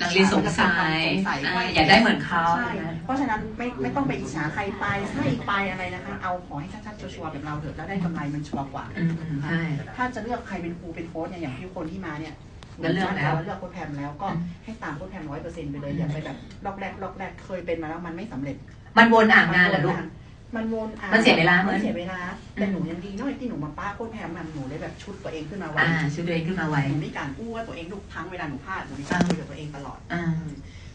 นักเรียนสงสัยสงสัยอ่าว่าอยากได้เหมือนเขาใช่เพราะฉะนั้นไม่ไม่ต้องไปอิจฉาใครไปใช่ไปอะไรนะคะ เอาขอให้ชัดๆชัวร์ๆแบบเราเถอะแล้วได้กำไรมันชัวร์กว่าอืมอืมใช่ถ้าจะเลือกใครเป็นครูเป็นโค้ชเนี่ยอย่างที่คนที่มาเนี่ยก็เลือกแล้วเลือกโค้ชแพมแล้วก็อืมให้ตามโค้ชแพมร้อยเปอร์เซ็นต์ไปเลยอย่าไปแบบรอบแรกรอบแรกเคยเป็นมาแล้วมันไม่สำเร็จ มันวนอ่างงานเหรอลูก มันวนอะมันเสียเวลามั้ยมันเสียเวลา แต่หนูยังดีเน้อยที่หนูมาป้าโค้ชแพมมันหนูได้แบบชุดตัวเองขึ้นมาไว้อ่าช่วยตัวเองขึ้นมาไวหนูมีการอู้ว่าตัวเองทุกครั้งเวลาหนูพลาดหนูมีการคุยกับตัวเองตลอด อ่า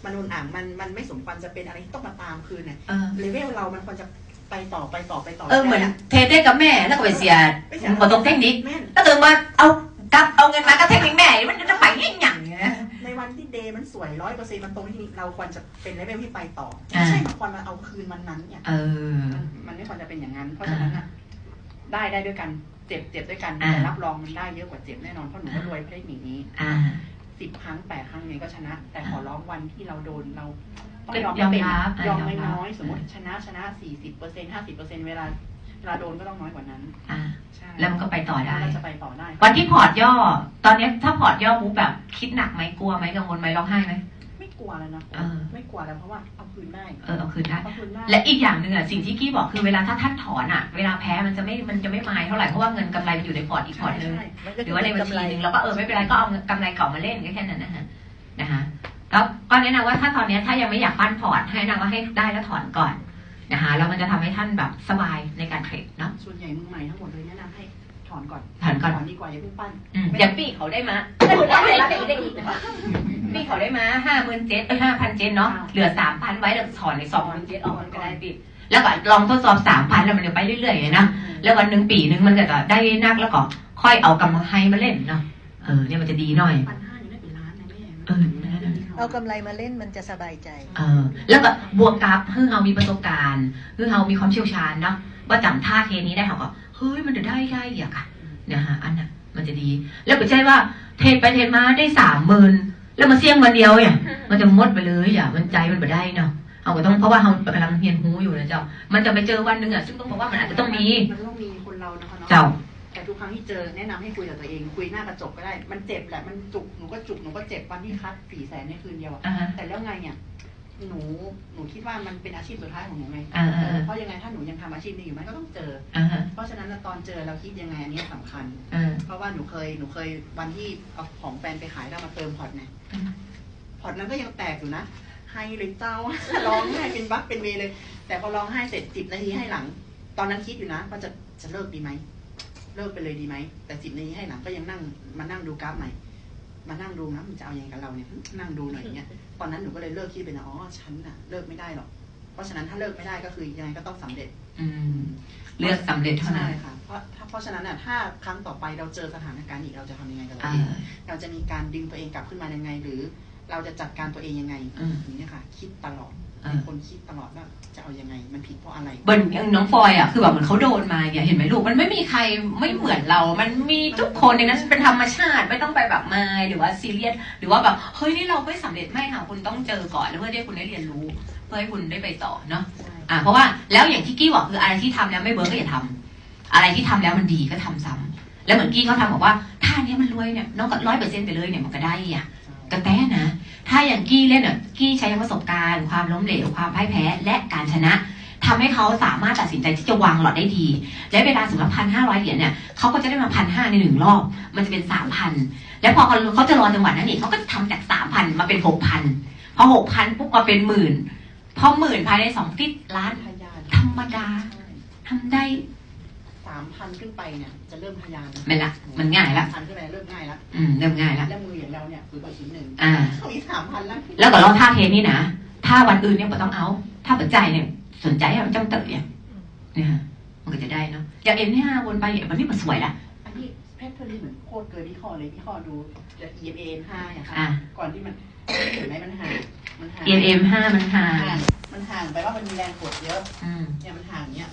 มันวนอ่างมันมันไม่สมควรจะเป็นอะไรที่ต้องมาตามคืนเนี่ยเออเลเวลเรามันควรจะไปต่อไปต่อไปต่อเออ เหมือนเทรดได้กับแม่แล้วก็ไปเสียไม่เสียบอตรงเทคนิค แม่นก็ถึงมาเอากลับเอาเงินมาก็เทคนิคแม่ มัน เดย์มันสวยร้อยเปอร์เซ็นต์มันตรงที่เราควรจะเป็นเลเวลที่ไปต่ออ่าไม่ใช่มาควรมาเอาคืนมันนั้นเนี่ยเออมันมันไม่ควรจะเป็นอย่างนั้น เพราะฉะนั้นอะได้ได้ด้วยกันเจ็บเจ็บด้วยกันอ่าแต่รับรองมันได้เยอะกว่าเจ็บแน่นอนเพราะหนูก็รวยเพราะเทคนิคนี้อ่าสิบครั้งแปดครั้งยังไงก็ชนะ แต่ขอร้องวันที่เราโดนเราต้องก็ยอมยอมเป็นรับยอมอ่ายอมรับน้อยๆสมมติชนะชนะสี่สิบเปอร์เซ็นต์ห้าสิบเปอร์เซ็นต์เวลา เวลาโดนก็ต้องน้อยกว่านั้นอ่าใช่แล้วมันก็ไปต่อได้เราจะไปต่อได้วันที่พอร์ตย่อ ตอนเนี้ยถ้าพอร์ตย่อปุ๊บแบบ คิดหนักไหมกลัวไหมกังวลไหมร้องไห้ไหมไม่กลัวแล้วนะเออ ไม่กลัวแล้วเพราะว่าเอาคืนได้เออเอาคืนได้ เอาคืนได้และอีกอย่างหนึ่งอะสิ่งที่กี้บอกคือเวลาถ้าท่านถอนอะ เวลาแพ้มันจะไม่มันจะไม่มายเท่าไหร่เพราะว่าเงินกำไรมันอยู่ในพอร์ตอีกพอร์ตนึงใช่หรือว่าในบัญชีหนึ่งเราก็เออไม่เป็นไรก็เอากำไรเก่ามาเล่นก็แค่นั้นนะฮะนะคะแล้วก็แนะนำว่าถ้าตอนเนี้ยถ้ายังไม่อยากปั้นพอร์ตให้แนะนำว่าให้ได้แล้วถอนก่อน นะคะแล้วมันจะทำให้ท่านแบบสบายในการเทรดเนาะส่วนใหญ่มือใหม่ทั้งหมดเลยแนะนำให้ถอนก่อนถอนก่อนถอนดีกว่าอย่าเพิ่งปั้นอืมอย่างปีเขาได้มาได้ได้อีกนะคะปีเขาได้มาห้าหมื่นเจ็ดห้าพันเจ็ดเนาะเหลือสามพันไว้แล้วถอนในสองหมื่นเจ็ดออกมันก็ได้ปีแล้วก็ลองทดสอบสามพันแล้วมันจะไปเรื่อยๆเลยนะแล้ววันหนึ่งปีหนึ่งมันก็จะได้นักแล้วก็ค่อยเอากำไรมาเล่นเนาะเออเนี่ยมันจะดีหน่อยพันห้ายังได้เป็นล้านนะแม่เออนั่นน่ะ เอากำไรมาเล่นมันจะสบายใจเออแล้วก็บวกกับเพื่อเรามีประสบการณ์เพื่อเรามีความเชี่ยวชาญเนาะว่าจำท่าเทนี้ได้เขาก็เฮ้ยมันจะได้ได้อย่างอะเนี่ยฮะอันน่ะมันจะดี แล้วไม่ใช่ว่าเทรดไปเทรดมาได้สามหมื่นแล้วมาเสี่ยงวันเดียวเนี่ยมันจะหมดไปเลยอย่ามันใจมันไม่ได้เนาะเอาก็ต้องเพราะว่าเรากำลังเรียนรู้อยู่นะเจ้า มันจะไปเจอวันหนึ่งอะซึ่งต้องบอกว่ามันอาจจะต้องมีมันต้องมีคนเรานะคะเนาะเจ้า แต่ทุกครั้งที่เจอแนะนำให้คุยกับตัวเอง คุยหน้ากระจกก็ได้ มันเจ็บแหละมันจุกหนูก็จุกหนูก็เจ็บวันที่คัดสี่แสนในคืนเดียวอะอ่าฮะแต่แล้วไงเนี่ยหนูหนูคิดว่ามันเป็นอาชีพสุดท้ายของหนูไงอ่าอ่าอ่าเพราะยังไงถ้าหนูยังทำอาชีพนี้อยู่มันก็ต้องเจออ่าฮะเพราะฉะนั้นน่ะตอนเจอเราคิดยังไงอันนี้สำคัญอ่าเพราะว่าหนูเคยหนูเคยวันที่เอาของแฟนไปขายแล้วมาเติมพอร์ตไงอืมพอร์ตนั้นก็ยังแตกอยู่นะให้เลยเจ้าร้องไห้เป็นบักเป็นเวเลย แต่พอร้องไห้เสร็จสิบนาทีให้หลัง ตอนนั้นคิดอยู่นะว่าจะจะเลิกดีไหม เลิกไปเลยดีไหม แต่สิบนาทีให้หลังก็ยังนั่งมานั่งดูกราฟใหม่ มานั่งดูนะมันจะเอายังไงกับเราเนี่ย นั่งดูหน่อยอย่างเงี้ย ตอนนั้นหนูก็เลยเลิกคิดไปนะอ๋อฉันน่ะเลิกไม่ได้หรอก เพราะฉะนั้นถ้าเลิกไม่ได้ก็คือยังไงก็ต้องสำเร็จ อืมเลือกสำเร็จเท่านั้ใช่นค่ะเพราะถ้าเพราะฉะนั้นน่ะถ้าครั้งต่อไปเราเจอสถานการณ์อีกเราจะทำยังไงกับเราอ่าเองเราจะมีการดึงตัวเองกลับขึ้นมายังไง หรือ เราจะจัดการตัวเองยังไงอืมอย่างนี้ยค่ะ คิดตลอดอ่า เป็นคนคิดตลอดว่าจะเอายังไงมันผิดเพราะอะไรเบิร์นอย่างน้องฟอยอะคือแบบเหมือนเขาโดนมาอย่าเห็นไหมลูกมันไม่มีใครไม่เหมือนเรา มันมีทุกคนในนั้นเป็นธรรมชาติไม่ต้องไปแบบมายหรือว่าซีเรียสหรือว่าแบบเฮ้ยนี่เราไม่สำเร็จไม่ค่ะคุณต้องเจอก่อนแล้วเพื่อที่คุณได้เรียนรู้ เพื่อให้คุณได้ไปต่อเนาะใช่อ่าเพราะว่าแล้วอย่างที่กี้บอกคืออะไรที่ทำแล้วไม่เบิร์กก็อย่าทำอะไรที่ทำแล้วมันดีก็ทำซ้ำแล้วเหมือนกี้เขาทำบอกว่าถ้าเนี้ยมันรวยเนี่ยน้องก็ร้อยเปอร์เซ็นต์ไปเลยเนี่ยมันก็ได้อะกระแตนะถ้า อย่างกี้เล่นอะกี้ใช้ประสบการณ์ ความล้มเหลวความพ่ายแพ้ และการชนะทำให้เขาสามารถตัดสินใจที่จะวางหลอดได้ดี และเวลาสมมติพันห้าร้อยเหรียญเนี่ยเขาก็จะได้มาพันห้าในหนึ่งรอบ มันจะเป็นสามพันแล้วพอเขาเขาจะรอจังหวะนั้นอีกเขาก็ทำจากสามพันมาเป็นหกพันพอหกพันปุ๊บมาเป็นหมื่นพอหมื่นภายในสองติดล้านทะยานธรรมดาทำได้สามพันขึ้นไปเนี่ยจะเริ่มทะยานไม่ละมันง่ายละพันขึ้นไปเริ่มง่ายละอืมเริ่มง่ายละแล้ว อ่าเขามีสามพันแล้วแล้วก็รอบท่าเทนนี่นะถ้าวันอื่นเนี่ยก็ต้องเอา ถ้าปัจจัยเนี่ย สนใจให้มันจ้องเต๋อเนี่ยเนี่ยฮะมันก็จะได้เนาะอย่างเอ็นที่ห้าวนไปเนี่ยมันนี่มันสวยละอันนี้เพชรพลีเหมือนโคตรเกินวิเคราะห์เลยวิเคราะห์ดู EMA ห้าอย่างค่ะอะก่อนที่มันเห็นไหมมันห่างมันห่างเอ็นเอ็มห้ามันห่าห่างงมันห่างไปว่ามันมีแรงกดเยอะอืมเนี่ยมันห่างเนี่ย